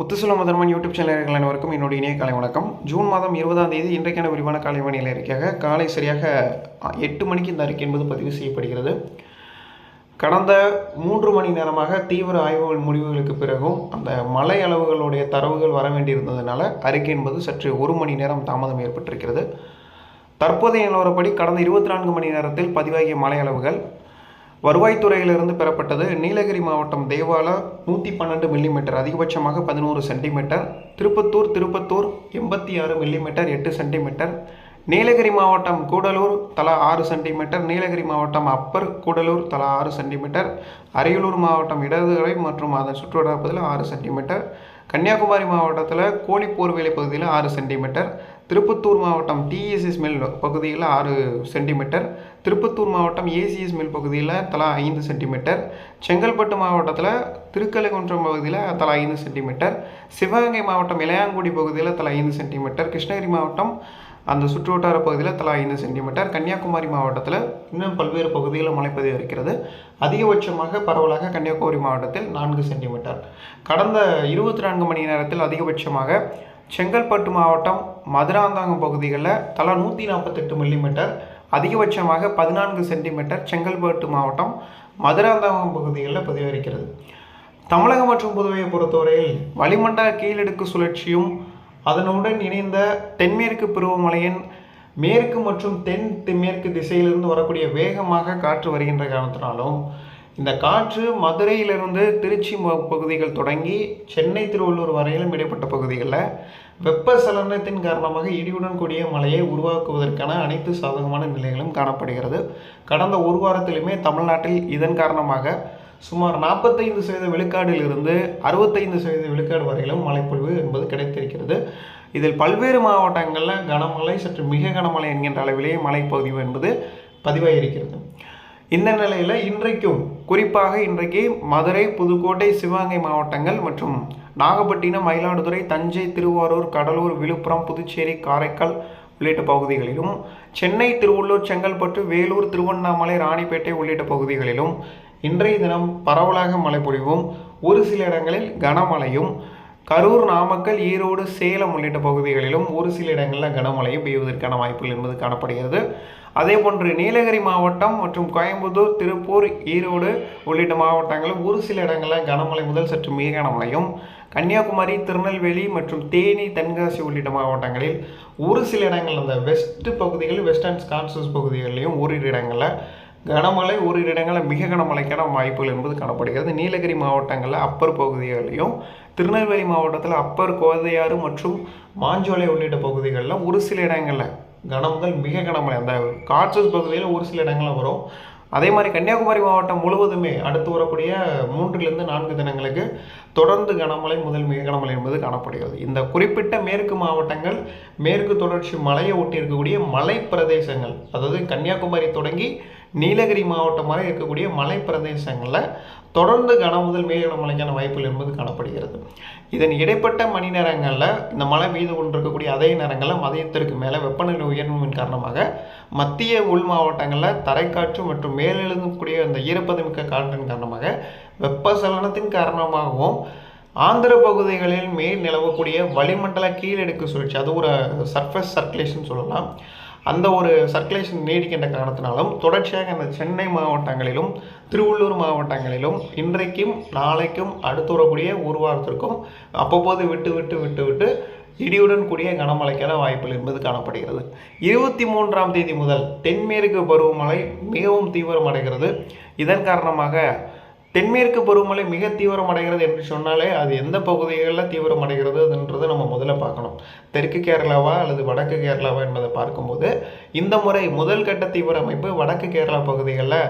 முத்துசுலம் முதன்மன் YouTube சேனல்கள் அனைவருக்கும் என்னுடைய இணைய காலை வணக்கம். ஜூன் மாதம் இருபதாம் தேதி இன்றைக்கான விரிவான காலை மணியில் அறிக்கையாக காலை சரியாக எட்டு மணிக்கு இந்த அறிக்கை என்பது பதிவு செய்யப்படுகிறது. கடந்த மூன்று மணி நேரமாக தீவிர ஆய்வுகள் முடிவுகளுக்கு பிறகும் அந்த மலை அளவுகளுடைய தரவுகள் வர வேண்டியிருந்ததுனால அறிக்கை என்பது சற்று ஒரு மணி நேரம் தாமதம் ஏற்பட்டிருக்கிறது. தற்போதைய நிலவரப்படி கடந்த இருபத்தி நான்கு மணி நேரத்தில் பதிவாகிய மலை அளவுகள் வருவாய்த்துறையிலிருந்து பெறப்பட்டது நீலகிரி மாவட்டம் தேவாலா நூற்றி பன்னெண்டு மில்லிமீட்டர் அதிகபட்சமாக பதினோரு சென்டிமீட்டர் திருப்பத்தூர் திருப்பத்தூர் எண்பத்தி ஆறு மில்லிமீட்டர் எட்டு சென்டிமீட்டர் நீலகிரி மாவட்டம் கூடலூர் தலா ஆறு சென்டிமீட்டர் நீலகிரி மாவட்டம் அப்பர் கூடலூர் தலா ஆறு சென்டிமீட்டர் அரியலூர் மாவட்டம் இடதுகரை மற்றும் அதன் சுற்றுவட்டாரப்பகுதியில் ஆறு சென்டிமீட்டர் கன்னியாகுமரி மாவட்டத்தில் கோழிப்போர்வேலை பகுதியில் ஆறு சென்டிமீட்டர் திருப்பத்தூர் மாவட்டம் டிஎஸ்எஸ் மில் பகுதியில் ஆறு சென்டிமீட்டர் திருப்பத்தூர் மாவட்டம் ஏசிஎஸ் மில் பகுதியில் தலா ஐந்து சென்டிமீட்டர் செங்கல்பட்டு மாவட்டத்தில் திருக்கலைகுன்றம் பகுதியில் தலா ஐந்து சென்டிமீட்டர் சிவகங்கை மாவட்டம் இளையாங்குடி பகுதியில் தலா ஐந்து சென்டிமீட்டர் கிருஷ்ணகிரி மாவட்டம் அந்த சுற்றுவட்டார பகுதியில் தலா ஐந்து சென்டிமீட்டர் கன்னியாகுமரி மாவட்டத்தில் இன்னும் பல்வேறு பகுதிகளில் மழை இருக்கிறது அதிகபட்சமாக பரவலாக கன்னியாகுமரி மாவட்டத்தில் நான்கு சென்டிமீட்டர் கடந்த இருபத்தி நான்கு மணி நேரத்தில் அதிகபட்சமாக செங்கல்பட்டு மாவட்டம் மதுராந்தாங்கம் பகுதிகளில் தலா நூற்றி நாற்பத்தெட்டு மில்லிமீட்டர் அதிகபட்சமாக பதினான்கு சென்டிமீட்டர் செங்கல்பட்டு மாவட்டம் மதுராந்தாங்கம் பகுதிகளில் பதிவளிக்கிறது. தமிழகம் மற்றும் புதுவையை பொறுத்தவரையில் வளிமண்டல கீழடுக்கு சுழற்சியும் அதனுடன் இணைந்த தென்மேற்கு பருவமழையின் மேற்கு மற்றும் தென் தென்மேற்கு திசையிலிருந்து வரக்கூடிய வேகமாக காற்று வருகின்ற காரணத்தினாலும் இந்த காற்று மதுரையிலிருந்து திருச்சி பகுதிகள் தொடங்கி சென்னை திருவள்ளூர் வரையிலும் இடைப்பட்ட பகுதிகளில் வெப்பசலனத்தின் காரணமாக இடியுடன் கூடிய மழையை உருவாக்குவதற்கான அனைத்து சாதகமான நிலைகளும் காணப்படுகிறது. கடந்த ஒரு வாரத்திலுமே தமிழ்நாட்டில் இதன் காரணமாக சுமார் நாற்பத்தைந்து சதவீத விழுக்காடிலிருந்து அறுபத்தைந்து சதவீத விழுக்காடு வரையிலும் மழைப்பொழிவு என்பது கிடைத்திருக்கிறது. இதில் பல்வேறு மாவட்டங்களில் கனமழை சற்று மிக கனமழை என்கின்ற அளவிலேயே மழைப்பொழிவு என்பது பதிவாகியிருக்கிறது இந்த நிலையில் இன்றைக்கும் குறிப்பாக இன்றைக்கு மதுரை புதுக்கோட்டை சிவகங்கை மாவட்டங்கள் மற்றும் நாகப்பட்டினம் மயிலாடுதுறை தஞ்சை திருவாரூர் கடலூர் விழுப்புரம் புதுச்சேரி காரைக்கால் உள்ளிட்ட பகுதிகளிலும் சென்னை திருவள்ளூர் செங்கல்பட்டு வேலூர் திருவண்ணாமலை ராணிப்பேட்டை உள்ளிட்ட பகுதிகளிலும் இன்றைய தினம் பரவலாக மழை பொழிவும். ஒரு சில இடங்களில் கனமழையும். கரூர் நாமக்கல் ஈரோடு சேலம் உள்ளிட்ட பகுதிகளிலும் ஒரு சில இடங்களில் கனமழையும் பெய்வதற்கான வாய்ப்புகள் என்பது காணப்படுகிறது. அதே போன்று நீலகிரி மாவட்டம் மற்றும் கோயம்புத்தூர் திருப்பூர் ஈரோடு உள்ளிட்ட மாவட்டங்களில் ஒரு சில இடங்களில் கனமழை முதல் சற்று மிக கனமழையும். கன்னியாகுமரி திருநெல்வேலி மற்றும் தேனி தென்காசி உள்ளிட்ட மாவட்டங்களில் ஒரு சில இடங்கள் அந்த வெஸ்ட் பகுதிகளில் வெஸ்டர்ன் ஸ்காட்சஸ் பகுதிகளிலையும் ஓரிரு இடங்களில் கனமழை ஓரிரு இடங்களில் மிக கனமழைக்கான வாய்ப்புகள் என்பது காணப்படுகிறது. நீலகிரி மாவட்டங்களில் அப்பர் பகுதிகளிலும் திருநெல்வேலி மாவட்டத்தில் அப்பர் கோதையாறு மற்றும் மாஞ்சோலை உள்ளிட்ட பகுதிகளில் ஒரு சில இடங்களில் கனம் முதல் மிக கனமழை. அந்த காட்சஸ் பகுதியில் ஒரு சில இடங்களில் வரும். அதே மாதிரி கன்னியாகுமரி மாவட்டம் முழுவதுமே அடுத்து வரக்கூடிய மூன்றிலிருந்து நான்கு தினங்களுக்கு தொடர்ந்து கனமழை முதல் மிக கனமழை என்பது காணப்படுகிறது. இந்த குறிப்பிட்ட மேற்கு மாவட்டங்கள் மேற்கு தொடர்ச்சி மலையை ஒட்டி இருக்கக்கூடிய மலை பிரதேசங்கள் அதாவது கன்னியாகுமரி தொடங்கி நீலகிரி மாவட்டம் வரை இருக்கக்கூடிய மலை பிரதேசங்களில் தொடர்ந்து கன முதல் மிக கனமழைக்கான வாய்ப்புகள் என்பது காணப்படுகிறது. இதன் இடைப்பட்ட மணி நேரங்களில் இந்த மழை பெய்து கொண்டிருக்கக்கூடிய அதே நேரங்களில் மதியத்திற்கு மேலே வெப்பநிலை உயர்வின் காரணமாக மத்திய உள் மாவட்டங்களில் தரைக்காற்று மற்றும் மேலெழுந்தக்கூடிய அந்த ஈரப்பதமிக்க காற்றின் காரணமாக வெப்பசலனத்தின் காரணமாகவும் ஆந்திர பகுதிகளில் மேல் நிலவக்கூடிய வளிமண்டல கீழடுக்கு சுழற்சி அது ஒரு சர்ஃபேஸ் சர்க்குலேஷன் சொல்லலாம். அந்த ஒரு சர்க்குலேஷன் நீடிக்கின்ற காரணத்தினாலும் தொடர்ச்சியாக அந்த சென்னை மாவட்டங்களிலும் திருவள்ளூர் மாவட்டங்களிலும் இன்றைக்கும் நாளைக்கும் அடுத்து வரக்கூடிய ஒரு வாரத்திற்கும் அப்பப்போது விட்டு விட்டு விட்டு விட்டு இடியுடன் கூடிய கனமழைக்கான வாய்ப்புகள் என்பது காணப்படுகிறது. இருபத்தி மூன்றாம் தேதி முதல் தென்மேற்கு பருவமழை மிகவும் தீவிரமடைகிறது. இதன் காரணமாக தென்மேற்கு பருவமழை மிக தீவிரமடைகிறது என்று சொன்னாலே அது எந்த பகுதிகளில் தீவிரமடைகிறது அதுன்றதை நம்ம முதல்ல பார்க்கணும். தெற்கு கேரளாவா அல்லது வடக்கு கேரளாவா என்பதை பார்க்கும்போது இந்த முறை முதல் கட்ட தீவிர அமைப்பு வடக்கு கேரளா பகுதிகளில்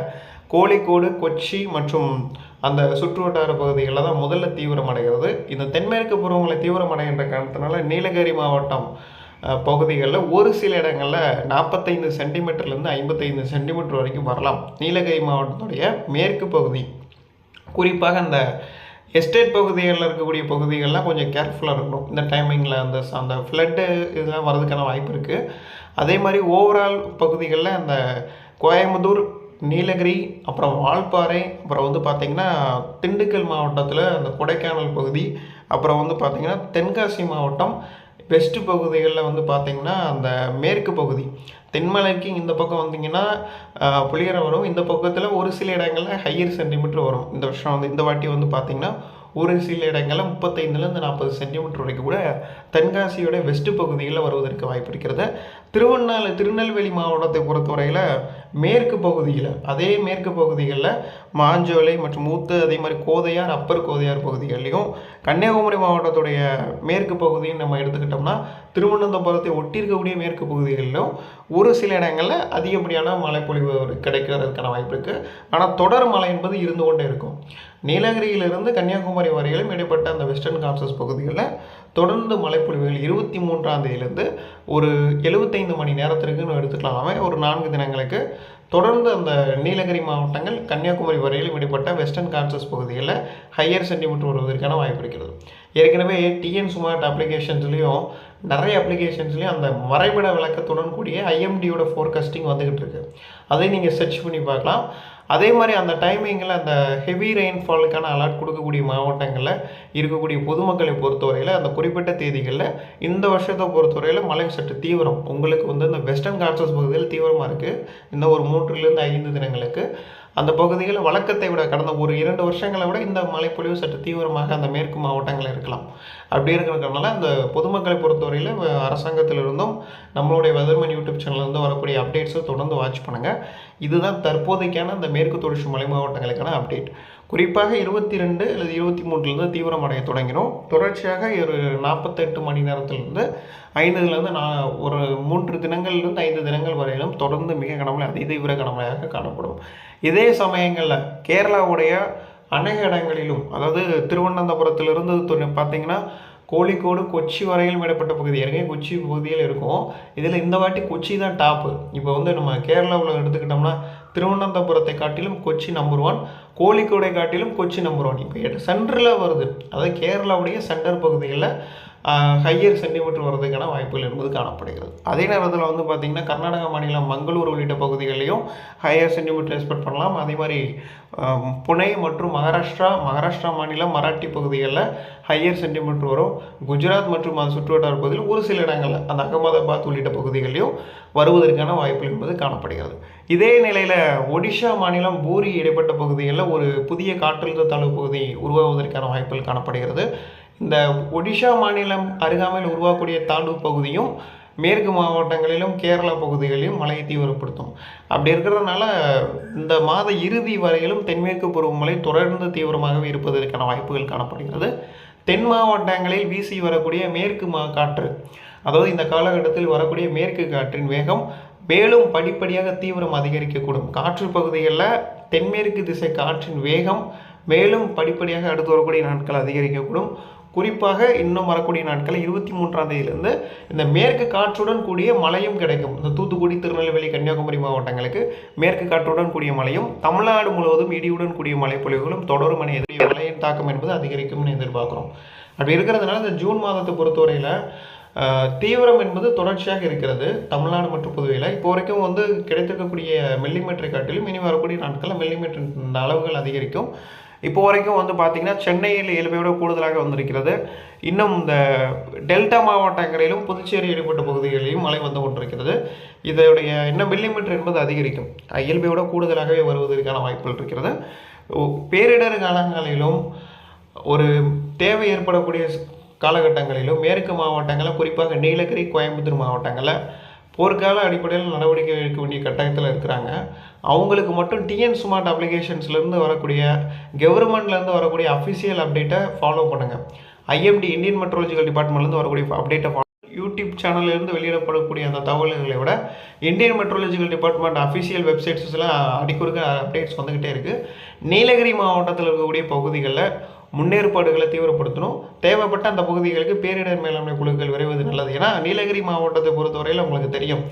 கோழிக்கோடு கொச்சி மற்றும் அந்த சுற்றுவட்டார பகுதிகளில் தான் முதல்ல தீவிரமடைகிறது. இந்த தென்மேற்கு பருவமழை தீவிரமடைகின்ற காரணத்தினால நீலகிரி மாவட்டம் பகுதிகளில் ஒரு சில இடங்களில் நாற்பத்தைந்து சென்டிமீட்டர்லேருந்து ஐம்பத்தைந்து சென்டிமீட்டர் வரைக்கும் வரலாம். நீலகிரி மாவட்டத்துடைய மேற்கு பகுதி. குறிப்பாக அந்த எஸ்டேட் பகுதிகளில் இருக்கக்கூடிய பகுதிகள்லாம் கொஞ்சம் கேர்ஃபுல்லாக இருக்கணும். இந்த டைமிங்கில் அந்த அந்த ஃப்ளட்டு இதெல்லாம் வர்றதுக்கான வாய்ப்பு இருக்குது அதே மாதிரி ஓவரால் பகுதிகளில் அந்த கோயம்புத்தூர் நீலகிரி அப்புறம் வால்பாறை அப்புறம் வந்து பார்த்திங்கன்னா திண்டுக்கல் மாவட்டத்தில் அந்த கொடைக்கானல் பகுதி அப்புறம் வந்து பார்த்திங்கன்னா தென்காசி மாவட்டம் வெஸ்ட் பகுதிகளில் வந்து பார்த்திங்கன்னா அந்த மேற்கு பகுதி. தென்மலைக்கு இந்த பக்கம் வந்தீங்கன்னா புளியரை வரும். இந்த பக்கத்தில் ஒரு சில இடங்களில் ஹையர் சென்டிமீட்டர் வரும். இந்த வருஷம் வந்து இந்த வாட்டி வந்து பார்த்திங்கன்னா ஒரு சில இடங்களில் முப்பத்தைந்துலேருந்து நாற்பது சென்டிமீட்டர் வரைக்கும் கூட தென்காசியோட வெஸ்ட் பகுதிகளில் வருவதற்கு வாய்ப்பு இருக்கிறது. திருவண்ணாமலை திருநெல்வேலி மாவட்டத்தை பொறுத்தவரையில் மேற்கு பகுதியில் அதே மேற்கு பகுதிகளில் மாஞ்சோலை மற்றும் மூத்து அதே மாதிரி கோதையார் அப்பர் கோதையார் பகுதிகள்லையும் கன்னியாகுமரி மாவட்டத்துடைய மேற்கு பகுதின்னு நம்ம எடுத்துக்கிட்டோம்னா திருவனந்தபுரத்தை ஒட்டி இருக்கக்கூடிய மேற்கு பகுதிகளிலும் ஒரு சில இடங்களில் அதிகப்படியான மழைப்பொழிவு கிடைக்கிறதுக்கான வாய்ப்பு இருக்குது ஆனால் தொடர் மழை என்பது இருந்து கொண்டே இருக்கும். நீலகிரியிலிருந்து கன்னியாகுமரி வரையிலும் இடைப்பட்ட அந்த வெஸ்டர்ன் கான்சஸ் பகுதிகளில் தொடர்ந்து மழைப்பொழிவுகள் இருபத்தி மூன்றாம் தேதியிலிருந்து ஒரு எழுபத்தைந்து மணி நேரத்திற்குன்னு எடுத்துக்கலாமே. ஒரு நான்கு தினங்களுக்கு தொடர்ந்து அந்த நீலகிரி மாவட்டங்கள் கன்னியாகுமரி வரையிலும் இடைப்பட்ட வெஸ்டர்ன் கான்சஸ் பகுதிகளில் ஹையர் சென்டிமீட்டர் வருவதற்கான வாய்ப்பு இருக்கிறது. ஏற்கனவே டிஎன் சுமார்ட் அப்ளிகேஷன்ஸ்லேயும் நிறைய அப்ளிகேஷன்ஸ்லேயும் அந்த வரைபட விளக்கத்துடன் கூடிய ஐஎம்டியோட ஃபோர்காஸ்டிங் வந்துக்கிட்டு இருக்கு. அதை நீங்கள் சர்ச் பண்ணி பார்க்கலாம். அதே மாதிரி அந்த டைமிங்கில் அந்த ஹெவி ரெயின்ஃபாலுக்கான அலர்ட் கொடுக்கக்கூடிய மாவட்டங்களில் இருக்கக்கூடிய பொதுமக்களை பொறுத்தவரையில் அந்த குறிப்பிட்ட தேதிகளில் இந்த வருஷத்தை பொறுத்தவரையில் மழை சற்று தீவிரம். உங்களுக்கு வந்து இந்த வெஸ்டர்ன் காட்ஸஸ் பகுதியில் தீவிரமாக இருக்குது இந்த ஒரு மூன்றுலேருந்து ஐந்து தினங்களுக்கு. அந்த பகுதிகளில் வழக்கத்தை விட கடந்த ஒரு இரண்டு வருஷங்களை விட இந்த மழைப்பொழிவு சற்று தீவிரமாக அந்த மேற்கு மாவட்டங்களில் இருக்கலாம். அப்படி இருக்கிறதுனால அந்த பொதுமக்களை பொறுத்தவரையில் அரசாங்கத்திலிருந்தும் நம்மளுடைய வெதர்மன் யூடியூப் சேனல்லேருந்து வரக்கூடிய அப்டேட்ஸை தொடர்ந்து வாட்ச் பண்ணுங்கள் இதுதான் தற்போதைக்கான அந்த மேற்கு தொடர்ச்சி மலை மாவட்டங்களுக்கான அப்டேட் குறிப்பாக இருபத்தி ரெண்டு அல்லது இருபத்தி மூன்றுலேருந்து தீவிரமடைய தொடங்கினோம். தொடர்ச்சியாக ஒரு நாற்பத்தெட்டு மணி நேரத்திலிருந்து ஐந்துலேருந்து நான் ஒரு மூன்று தினங்கள்லேருந்து ஐந்து தினங்கள் வரையிலும் தொடர்ந்து மிக கனமழை அதிதீவிர கனமழையாக காணப்படும். இதே சமயங்களில் கேரளாவுடைய அநேக இடங்களிலும் அதாவது திருவனந்தபுரத்திலிருந்து பார்த்தீங்கன்னா கோழிக்கோடு கொச்சி வரையிலும் இடப்பட்ட பகுதி ஏற்கனவே கொச்சி பகுதியில் இருக்கும். இதில் இந்த வாட்டி கொச்சி தான் டாப்பு. இப்போ வந்து நம்ம கேரளாவில் எடுத்துக்கிட்டோம்னா திருவனந்தபுரத்தை காட்டிலும் கொச்சி நம்பர் ஒன் கோழிக்கோடை காட்டிலும் கொச்சி நம்பர் ஒன் இப்போ சென்டரில் வருது. அதாவது கேரளாவுடைய சென்டர் பகுதிகளில் ஹையர் சென்டிமீட்டர் வர்றதுக்கான வாய்ப்புகள் என்பது காணப்படுகிறது. அதே நேரத்தில் வந்து பார்த்திங்கன்னா கர்நாடகா மாநிலம் மங்களூர் உள்ளிட்ட பகுதிகளிலையும் ஹையர் சென்டிமீட்டர் எக்ஸ்பெக்ட் பண்ணலாம். அதே மாதிரி புனே மற்றும் மகாராஷ்டிரா மகாராஷ்டிரா மாநிலம் மராட்டி பகுதிகளில் ஹையர் சென்டிமீட்டர் வரும். குஜராத் மற்றும் அது சுற்றுவட்டார பகுதியில் ஒரு சில இடங்களில் அந்த அகமதாபாத் உள்ளிட்ட பகுதிகளிலும் வருவதற்கான வாய்ப்புகள் என்பது காணப்படுகிறது. இதே நிலையில் ஒடிஷா மாநிலம் பூரி இடைப்பட்ட பகுதிகளில் ஒரு புதிய காற்றழுத்த தாழ்வு பகுதி உருவாவதற்கான வாய்ப்புகள் காணப்படுகிறது. இந்த ஒடிஷா மாநிலம் அருகாமையில் உருவாக்கக்கூடிய தாழ்வு பகுதியும் மேற்கு மாவட்டங்களிலும் கேரளா பகுதிகளிலும் மழையை தீவிரப்படுத்தும். அப்படி இருக்கிறதுனால இந்த மாத இறுதி வரையிலும் தென்மேற்கு பருவமழை தொடர்ந்து தீவிரமாகவே இருப்பதற்கான வாய்ப்புகள் காணப்படுகிறது. தென் மாவட்டங்களில் வீசி வரக்கூடிய மேற்கு மா காற்று அதாவது இந்த காலகட்டத்தில் வரக்கூடிய மேற்கு காற்றின் வேகம் மேலும் படிப்படியாக தீவிரம் அதிகரிக்கக்கூடும். காற்று பகுதிகளில் தென்மேற்கு திசை காற்றின் வேகம் மேலும் படிப்படியாக அடுத்து வரக்கூடிய நாட்கள் அதிகரிக்கக்கூடும். குறிப்பாக இன்னும் வரக்கூடிய நாட்களில் இருபத்தி மூன்றாம் தேதியிலிருந்து இந்த மேற்கு காற்றுடன் கூடிய மழையும் கிடைக்கும். இந்த தூத்துக்குடி திருநெல்வேலி கன்னியாகுமரி மாவட்டங்களுக்கு மேற்கு காற்றுடன் கூடிய மழையும் தமிழ்நாடு முழுவதும் இடியுடன் கூடிய மழைப்பொழிவுகளும் தொடரும் என எதிரிய மழையின் தாக்கம் என்பது அதிகரிக்கும்னு எதிர்பார்க்குறோம். அப்படி இருக்கிறதுனால இந்த ஜூன் மாதத்தை பொறுத்தவரையில் தீவிரம் என்பது தொடர்ச்சியாக இருக்கிறது. தமிழ்நாடு மற்றும் புதுவையில். இப்போ வரைக்கும் வந்து கிடைத்திருக்கக்கூடிய மில்லிமீட்டரை காட்டிலும் இனி வரக்கூடிய நாட்களில் மில்லிமீட்டர் அளவுகள் அதிகரிக்கும். இப்போ வரைக்கும் வந்து பார்த்திங்கன்னா சென்னையில் இயல்பை விட கூடுதலாக வந்திருக்கிறது. இன்னும் இந்த டெல்டா மாவட்டங்களிலும் புதுச்சேரி இடைப்பட்ட பகுதிகளிலும் மழை வந்து கொண்டிருக்கிறது. இதனுடைய இன்னும் மில்லிமீட்டர் என்பது அதிகரிக்கும். இயல்பையோட இயல்பை விட கூடுதலாகவே வருவதற்கான வாய்ப்புகள் இருக்கிறது. பேரிடர் காலங்களிலும் ஒரு தேவை ஏற்படக்கூடிய காலகட்டங்களிலும் மேற்கு மாவட்டங்களில் குறிப்பாக நீலகிரி கோயம்புத்தூர் மாவட்டங்களில் போர்க்கால அடிப்படையில் நடவடிக்கை எடுக்க வேண்டிய கட்டாயத்தில் இருக்கிறாங்க. அவங்களுக்கு மட்டும் டிஎன் ஸ்மார்ட் அப்ளிகேஷன்ஸ்லேருந்து வரக்கூடிய கவர்மெண்ட்லேருந்து வரக்கூடிய அஃபிஷியல் அப்டேட்டை ஃபாலோ பண்ணுங்கள் ஐஎம்டி இந்தியன் மெட்ரோலஜிக்கல் டிபார்ட்மெண்ட்லேருந்து வரக்கூடிய அப்டேட்டை ஃபாலோ யூடியூப் சேனல்லேருந்து வெளியிடப்படக்கூடிய அந்த தகவல்களை விட இந்தியன் மெட்ரோலஜிக்கல் டிபார்ட்மெண்ட் அஃபிஷியல் வெப்சைட்ஸில் அடிக்குறுக்க அப்டேட்ஸ் வந்துக்கிட்டே இருக்குது நீலகிரி மாவட்டத்தில் இருக்கக்கூடிய பகுதிகளில் முன்னேற்பாடுகளை தீவிரப்படுத்தணும். தேவைப்பட்ட அந்த பகுதிகளுக்கு பேரிடர் மேலாண்மை குழுக்கள் விரைவது நல்லது. ஏன்னா நீலகிரி மாவட்டத்தை பொறுத்தவரையில் உங்களுக்கு தெரியும்.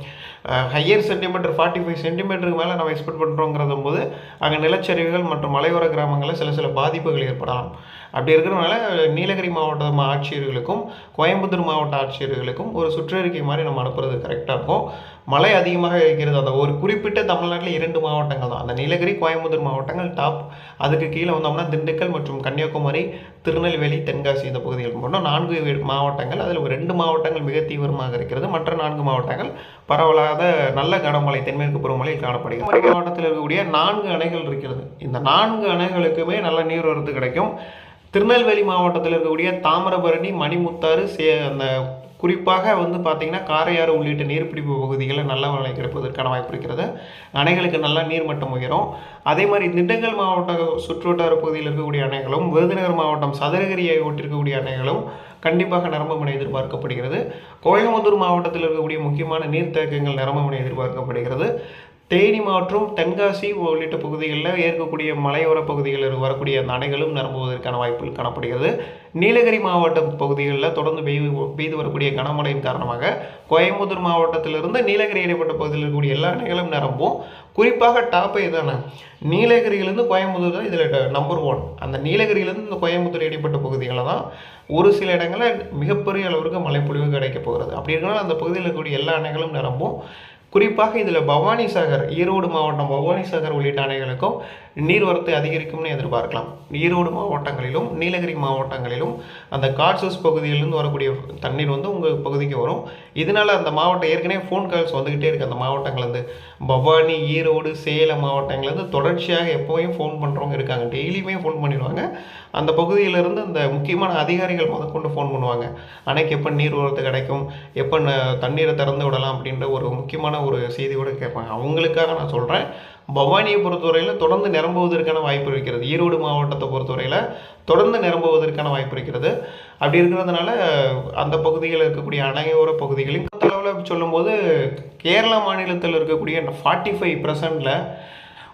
ஹையர் சென்டிமீட்டர் ஃபார்ட்டி ஃபைவ் சென்டிமீட்டருக்கு மேலே நம்ம எக்ஸ்பெக்ட் பண்ணுறோங்கிறதும் போது அங்கே நிலச்சரிவுகள் மற்றும் மலையோர கிராமங்களில் சில சில பாதிப்புகள் ஏற்படலாம். அப்படி இருக்கிறதுனால நீலகிரி மாவட்ட ஆட்சியர்களுக்கும் கோயம்புத்தூர் மாவட்ட ஆட்சியர்களுக்கும் ஒரு சுற்றறிக்கை மாதிரி நம்ம அனுப்புறது கரெக்டாக இருக்கும். மழை அதிகமாக இருக்கிறது. அந்த ஒரு குறிப்பிட்ட தமிழ்நாட்டில் இரண்டு மாவட்டங்கள் தான். அந்த நீலகிரி கோயம்புத்தூர் மாவட்டங்கள் டாப் அதுக்கு கீழே வந்தோம்னா திண்டுக்கல் மற்றும் கன்னியாகுமரி திருநெல்வேலி தென்காசி இந்த பகுதிகள் மட்டும் நான்கு மாவட்டங்கள். அதில் ஒரு ரெண்டு மாவட்டங்கள் மிக தீவிரமாக இருக்கிறது. மற்ற நான்கு மாவட்டங்கள் பரவலாத நல்ல கனமழை தென்மேற்கு பருவமழையில் காணப்படுகிறது. மாவட்டத்தில் இருக்கக்கூடிய நான்கு அணைகள் இருக்கிறது. இந்த நான்கு அணைகளுக்குமே நல்ல நீர்வரத்து கிடைக்கும். திருநெல்வேலி மாவட்டத்தில் இருக்கக்கூடிய தாமிரபரணி மணிமுத்தாறு சே அந்த குறிப்பாக வந்து பார்த்திங்கன்னா காரையாறு உள்ளிட்ட நீர்பிடிப்பு பகுதிகளில் நல்ல மழை கிடைப்பதற்கான வாய்ப்பு இருக்கிறது. அணைகளுக்கு நல்லா நீர்மட்டம் உயரும். அதே மாதிரி திண்டுக்கல் மாவட்ட சுற்றுவட்டார பகுதியில் இருக்கக்கூடிய அணைகளும் விருதுநகர் மாவட்டம் சதுரகிரியை ஒட்டிருக்கக்கூடிய அணைகளும் கண்டிப்பாக நிரம்பமனை எதிர்பார்க்கப்படுகிறது. கோயம்புத்தூர் மாவட்டத்தில் இருக்கக்கூடிய முக்கியமான நீர்த்தேக்கங்கள் நிரம்பமனை எதிர்பார்க்கப்படுகிறது. தேனி மற்றும் தென்காசி உள்ளிட்ட பகுதிகளில் ஏற்கக்கூடிய மலையோர பகுதிகளில் வரக்கூடிய அந்த அணைகளும் நிரம்புவதற்கான வாய்ப்புகள் காணப்படுகிறது. நீலகிரி மாவட்ட பகுதிகளில் தொடர்ந்து பெய்து பெய்து வரக்கூடிய கனமழையின் காரணமாக கோயம்புத்தூர் மாவட்டத்திலிருந்து நீலகிரி இடைப்பட்ட பகுதியில் இருக்கக்கூடிய எல்லா அணைகளும் நிரம்பும். குறிப்பாக டாப் இதான நீலகிரியிலேருந்து கோயம்புத்தூர் தான் இதில் நம்பர் ஒன் அந்த நீலகிரியிலேருந்து இந்த கோயம்புத்தூர் இடைப்பட்ட பகுதிகளில் தான் ஒரு சில இடங்களில் மிகப்பெரிய அளவிற்கு மழைப்பொழிவு கிடைக்க போகிறது. அப்படி இருக்கனால அந்த பகுதியில் இருக்கக்கூடிய எல்லா அணைகளும் நிரம்பும். குறிப்பாக இதில் பவானி சாகர் ஈரோடு மாவட்டம் பவானி சாகர் உள்ளிட்ட அணைகளுக்கும் நீர்வரத்து அதிகரிக்கும்னு எதிர்பார்க்கலாம். ஈரோடு மாவட்டங்களிலும் நீலகிரி மாவட்டங்களிலும் அந்த காட்சஸ் பகுதியிலிருந்து வரக்கூடிய தண்ணீர் வந்து உங்கள் பகுதிக்கு வரும். இதனால் அந்த மாவட்டம் ஏற்கனவே ஃபோன் கால்ஸ் வந்துக்கிட்டே இருக்குது அந்த மாவட்டங்கள்லேருந்து பவானி ஈரோடு சேலம் மாவட்டங்கள்லேருந்து தொடர்ச்சியாக எப்போவும் ஃபோன் பண்ணுறவங்க இருக்காங்க. டெய்லியுமே ஃபோன் பண்ணிடுவாங்க. அந்த பகுதியிலிருந்து அந்த முக்கியமான அதிகாரிகள் முதற்கொண்டு ஃபோன் பண்ணுவாங்க. அணைக்கு எப்போ நீர்வரத்து கிடைக்கும்? எப்போ ந- தண்ணீரை திறந்து விடலாம் அப்படின்ற ஒரு முக்கியமான ஒரு செய்தியோடு கேட்பாங்க. அவங்களுக்காக நான் சொல்கிறேன் பவானியை பொறுத்தவரையில் தொடர்ந்து நிரம்புவதற்கான வாய்ப்பு இருக்கிறது. ஈரோடு மாவட்டத்தை பொறுத்தவரையில் தொடர்ந்து நிரம்புவதற்கான வாய்ப்பு இருக்கிறது. அப்படி இருக்கிறதுனால அந்த பகுதியில் இருக்கக்கூடிய அணையோர பகுதிகளில் அளவில் சொல்லும்போது கேரளா மாநிலத்தில் இருக்கக்கூடிய ஃபார்ட்டி ஃபைவ் பர்சன்டில்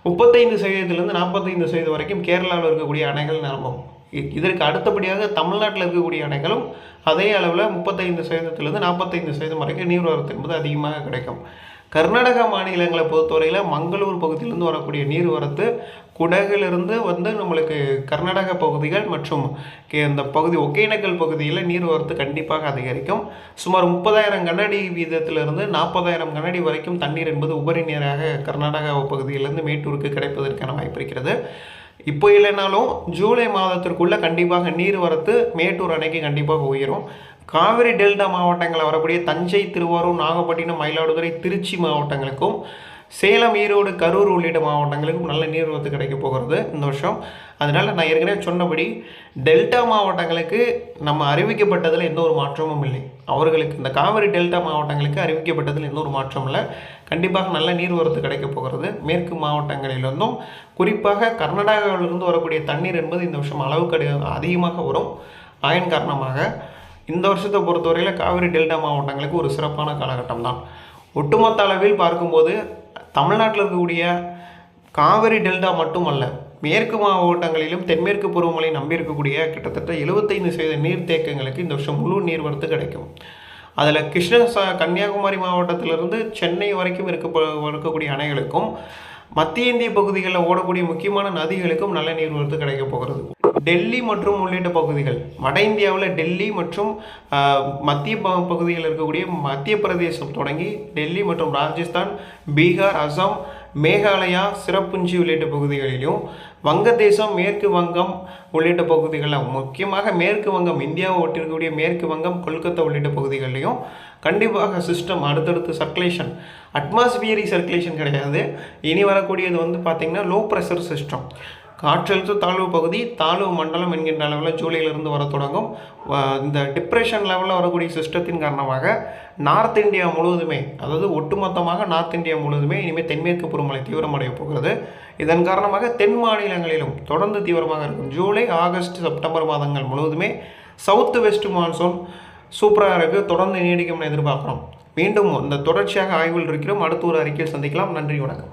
முப்பத்தைந்து சதவீதத்திலிருந்து நாற்பத்தைந்து சதவீதம் வரைக்கும் கேரளாவில் இருக்கக்கூடிய அணைகள் நிரம்பும். இதற்கு அடுத்தபடியாக தமிழ்நாட்டில் இருக்கக்கூடிய அணைகளும் அதே அளவில் முப்பத்தைந்து சதவீதத்திலிருந்து நாற்பத்தைந்து சதவீதம் வரைக்கும் நீர்வரத்து என்பது அதிகமாக கிடைக்கும். கர்நாடகா மாநிலங்களை பொறுத்தவரையில் மங்களூர் பகுதியிலிருந்து வரக்கூடிய நீர்வரத்து குடகிலிருந்து வந்து நம்மளுக்கு கர்நாடக பகுதிகள் மற்றும் இந்த பகுதி ஒகேனக்கல் பகுதியில் நீர்வரத்து கண்டிப்பாக அதிகரிக்கும். சுமார் முப்பதாயிரம் கனடி வீதத்திலிருந்து நாற்பதாயிரம் கனடி வரைக்கும் தண்ணீர் என்பது உபரி நீராக கர்நாடகா பகுதியிலிருந்து மேட்டூருக்கு கிடைப்பதற்கான வாய்ப்பு இருக்கிறது. இப்போ இல்லைனாலும் ஜூலை மாதத்திற்குள்ளே கண்டிப்பாக நீர்வரத்து மேட்டூர் அணைக்கு கண்டிப்பாக உயரும். காவிரி டெல்டா மாவட்டங்களில் வரக்கூடிய தஞ்சை திருவாரூர் நாகப்பட்டினம் மயிலாடுதுறை திருச்சி மாவட்டங்களுக்கும் சேலம் ஈரோடு கரூர் உள்ளிட்ட மாவட்டங்களுக்கும் நல்ல நீர்வரத்து கிடைக்க போகிறது. இந்த வருஷம் அதனால் நான் ஏற்கனவே சொன்னபடி டெல்டா மாவட்டங்களுக்கு நம்ம அறிவிக்கப்பட்டதில் எந்த ஒரு மாற்றமும் இல்லை. அவர்களுக்கு இந்த காவிரி டெல்டா மாவட்டங்களுக்கு அறிவிக்கப்பட்டதில் எந்த ஒரு மாற்றமும் இல்லை. கண்டிப்பாக நல்ல நீர்வரத்து கிடைக்க போகிறது. மேற்கு மாவட்டங்களிலிருந்தும் குறிப்பாக கர்நாடகாவிலிருந்து வரக்கூடிய தண்ணீர் என்பது இந்த வருஷம் அளவுக்கு அதிகமாக வரும். ஆயன் காரணமாக இந்த வருஷத்தை பொறுத்தவரையில் காவிரி டெல்டா மாவட்டங்களுக்கு ஒரு சிறப்பான காலகட்டம் தான் ஒட்டுமொத்த அளவில் பார்க்கும்போது தமிழ்நாட்டில் இருக்கக்கூடிய காவிரி டெல்டா மட்டுமல்ல மேற்கு மாவட்டங்களிலும் தென்மேற்கு பருவமழை நம்பியிருக்கக்கூடிய கிட்டத்தட்ட எழுபத்தைந்து சதவீத நீர்த்தேக்கங்களுக்கு இந்த வருஷம் முழு நீர்வரத்து கிடைக்கும். அதில் கிருஷ்ண கன்னியாகுமரி மாவட்டத்திலிருந்து சென்னை வரைக்கும் இருக்க இருக்கக்கூடிய அணைகளுக்கும் மத்திய இந்திய பகுதிகளில் ஓடக்கூடிய முக்கியமான நதிகளுக்கும் நல்ல நீர்வரத்து கிடைக்க போகிறது. டெல்லி மற்றும் உள்ளிட்ட பகுதிகள் வட இந்தியாவில் டெல்லி மற்றும் மத்திய ப- பகுதியில் இருக்கக்கூடிய மத்திய பிரதேசம் தொடங்கி டெல்லி மற்றும் ராஜஸ்தான் பீகார் அசாம் மேகாலயா சிறப்புஞ்சி உள்ளிட்ட பகுதிகளிலும் வங்கதேசம் மேற்கு வங்கம் உள்ளிட்ட பகுதிகளில் முக்கியமாக மேற்கு வங்கம் இந்தியாவை ஒட்டிருக்கக்கூடிய மேற்கு வங்கம் கொல்கத்தா உள்ளிட்ட பகுதிகளிலையும் கண்டிப்பாக சிஸ்டம் அடுத்தடுத்து சர்க்குலேஷன் அட்மாஸ்பியரிக் சர்க்குலேஷன் கிடையாது. இனி வரக்கூடியது வந்து பார்த்திங்கன்னா லோ ப்ரெஷர் சிஸ்டம் காற்றழுத்த தாழ்வு பகுதி தாழ்வு மண்டலம் என்கின்ற அளவில் ஜூலையிலிருந்து வர தொடங்கும். இந்த டிப்ரெஷன் லெவலில் வரக்கூடிய சிஸ்டத்தின் காரணமாக நார்த் இந்தியா முழுவதுமே அதாவது ஒட்டுமொத்தமாக நார்த் இந்தியா முழுவதுமே இனிமேல் தென்மேற்கு பருவமழை தீவிரமடைய போகிறது. இதன் காரணமாக தென் மாநிலங்களிலும் தொடர்ந்து தீவிரமாக இருக்கும். ஜூலை ஆகஸ்ட் செப்டம்பர் மாதங்கள் முழுவதுமே சவுத் வெஸ்ட் மான்சூன் சூப்பராக இருக்குது தொடர்ந்து நீடிக்கும்னு எதிர்பார்க்குறோம். மீண்டும் இந்த தொடர்ச்சியாக ஆய்வில் இருக்கிறோம். அடுத்த ஒரு அறிக்கையில் சந்திக்கலாம். நன்றி வணக்கம்.